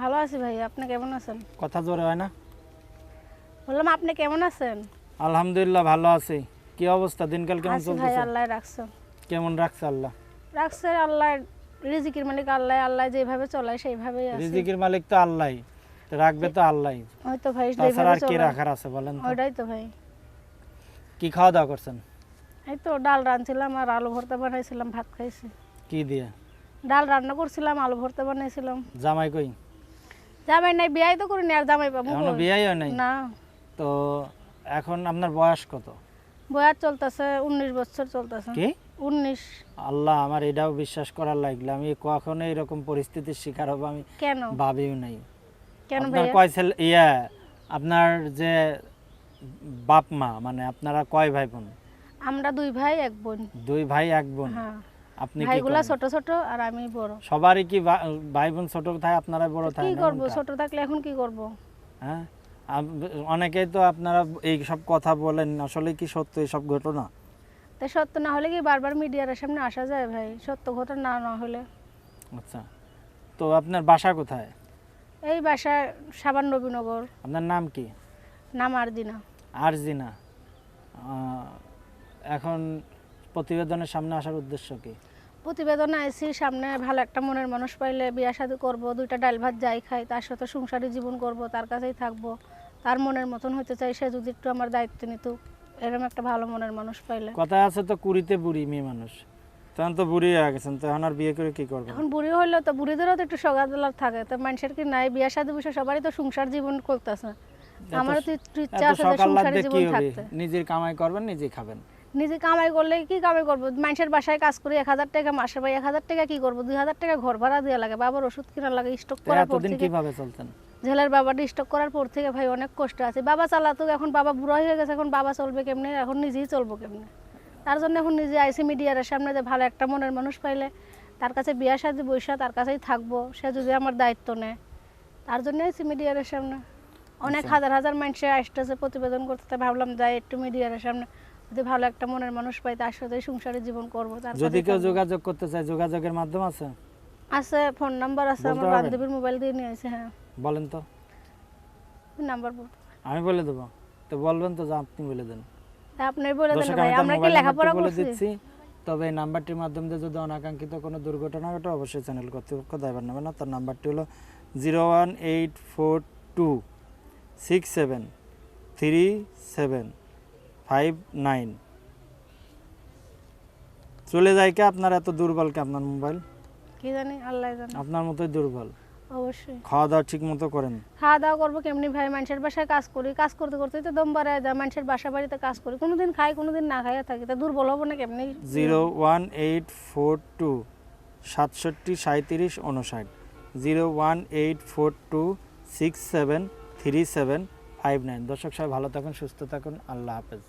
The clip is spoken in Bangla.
ভালো আছি ভাই আপনি কেমন আছেন? কথা জোরে হয় না। বললাম আপনি কেমন আছেন? আলহামদুলিল্লাহ ভালো আছি। কি অবস্থা? দিনকাল কেমন আছি ভাই আল্লাহ রাখছে। কেমন রাখছে আল্লাহ? রাখছে আল্লাহ রিজিকের মালিক আল্লাহ আল্লাহ যেভাবে চলায় সেইভাবেই আছে। রিজিকের মালিক তো আল্লাহ রাখবে তো আল্লাহ ওই তো ভাই তাছাড়া আর কে রাখার আছে বলেন তো? ওইটাই তো ভাই। কি খাওয়া দাওয়া করছেন? এই তো ডাল রাঁধছিলাম আর আলু ভর্তা বানাইছিলাম ভাত খাইছি। কি দিয়ে? ডাল রান্না করছিলাম আলু ভর্তা বানাইছিলাম। জামাই কই? জামাই নাই বিয়াই তো করিনি আর জামাই পাবো এখনও কই? বিয়াই হয় নাই? না। তো এখন আপনার বয়স কত? বয়ার চলতেছে উনিশ বছর চলতেছে। কি? উনিশ। আল্লাহ আমার এটাও বিশ্বাস করার লাগল। আমি কখনো এরকম পরিস্থিতির শিকার হব আমি কেন? ভাবিও নাই। কেন আপনার কয় ছেলে? ইয়া আপনার যে বাপ মা মানে আপনারা কয় ভাই বোন? আমরা দুই ভাই এক বোন। দুই ভাই এক বোন? হ্যাঁ। আপনি ভাইগুলা ছোট ছোট আর আমি বড়। সবারই কি ভাই বোন ছোট থাকে আপনারা বড় কি করব? ছোট থাকলে এখন কি করব? হ্যাঁ? অনেকেই তো আপনারা এই সব কথা বলেন আসলে কি সত্য এই সব ঘটনা? তাই সত্য না হলে কি বারবার মিডিয়ার সামনে আসা যায় ভাই? সত্য ঘটনা না না হলে। আচ্ছা। তো আপনার বাসা কোথায়? এই বাসায় সাবান নবীনগর। আপনার নাম কি? নাম আরজিনা। আহ, এখন প্রতিবেদনের সামনে আসার উদ্দেশ্য কি? প্রতিবেদন আইসি সামনে ভালো একটা মনের মানুষ পাইলে বিয়া শাদি করব দুইটা ডাল ভাত যাই খাই তার সাথে সংসারী জীবন করব তার কাছেই থাকব। তার মনের মতন হতে চাই সে যদি একটু আমার দায়িত্ব নিত এরকম একটা ভালো মনের মানুষ পাইলে। কথায় আছে তো কুড়িতে বুড়ি মেয়ে মানুষ। তখন তো বুড়ি হয়ে গেছেন তো এখন আর বিয়ে করে কি করবেন? এখন বুড়ি হইলে তো বুড়িদেরও তো একটু সগাদলার থাকে তো মানুষের কি নাই? বিয়া শাদি বিষয় সবারই তো সংসার জীবন করতেছে। আমারও তো ইচ্ছা আছে সংসারী জীবন থাকতে। নিজের কামাই করবেন নিজে খাবেন। নিজে কামাই করলে কি কামাই করব? মানুষের বাসায় কাজ করি এক হাজার টাকা মাসে ভাই এক হাজার টাকা কি করব? দুই হাজার টাকা ঘর ভাড়া দেওয়া লাগে বাবার ওষুধ কিনা লাগে স্টক করার পর থেকে কীভাবে চলতেন? ঝেলের বাবাটা স্টক করার পর থেকে ভাই অনেক কষ্ট আছে। বাবা চালাতো এখন বাবা বুড়া হয়ে গেছে এখন বাবা চলবে কেমনে? এখন নিজেই চলবো কেমনে? তার জন্য এখন নিজে আইসি মিডিয়ার সামনে যে ভালো একটা মনের মানুষ পাইলে তার কাছে বিয়া সাজি বৈশা তার কাছেই থাকব সে যদি আমার দায়িত্ব নেয়। তার জন্য আইসি মিডিয়ার সামনে। অনেক আচ্ছা। হাজার হাজার মানুষে আসতেছে প্রতিবেদন করতে ভাবলাম যাই একটু মিডিয়ার সামনে। যদি ভালো একটা মনের মানুষ পাই তার সাথে সংসারে জীবন করব তার যদি কেউ যোগাযোগ করতে চায় যোগাযোগের মাধ্যম আছে? আছে ফোন নাম্বার আছে আমার বান্ধবীর মোবাইল দিয়ে নিয়ে আসে হ্যাঁ। বলেন তো। নাম্বার আমি বলে দেবো। তো বলবেন তো আপনি বলে দেন। আপনি বলে দেন ভাই। আমরা কি লেখাপড়া করছি? তবে এই নাম্বারটির মাধ্যমে যদি অনাকাঙ্ক্ষিত কোনো দুর্ঘটনা ঘটে অবশ্যই চ্যানেল কর্তৃপক্ষ দায়বার নেবে না। তার নাম্বারটি হলো zero one eight four two six seven three seven five nine চলে যায় কি আপনার এত দুর্বল কি আপনার মোবাইল? কি জানি আল্লাহ জানে। আপনার মতোই দুর্বল। অবশ্যই। খাওয়া দাওয়া ঠিক মতো করেন। খাওয়া দাওয়া করব কেমনি ভাই? মানুষের বাসায় কাজ করি কাজ করতে করতে তো দম বাড়ায় যায়। মানুষের বাসা বাড়িতে কাজ করি কোনোদিন খাই কোনোদিন না খাইয়া থাকি। তা দুর্বল হব না কেমনি? Zero one eight four two সাতষট্টি সাঁত্রিশ উনষাট zero one eight four two six seven three seven five nine. দর্শক সবাই ভালো থাকুন সুস্থ থাকুন। আল্লাহ হাফেজ।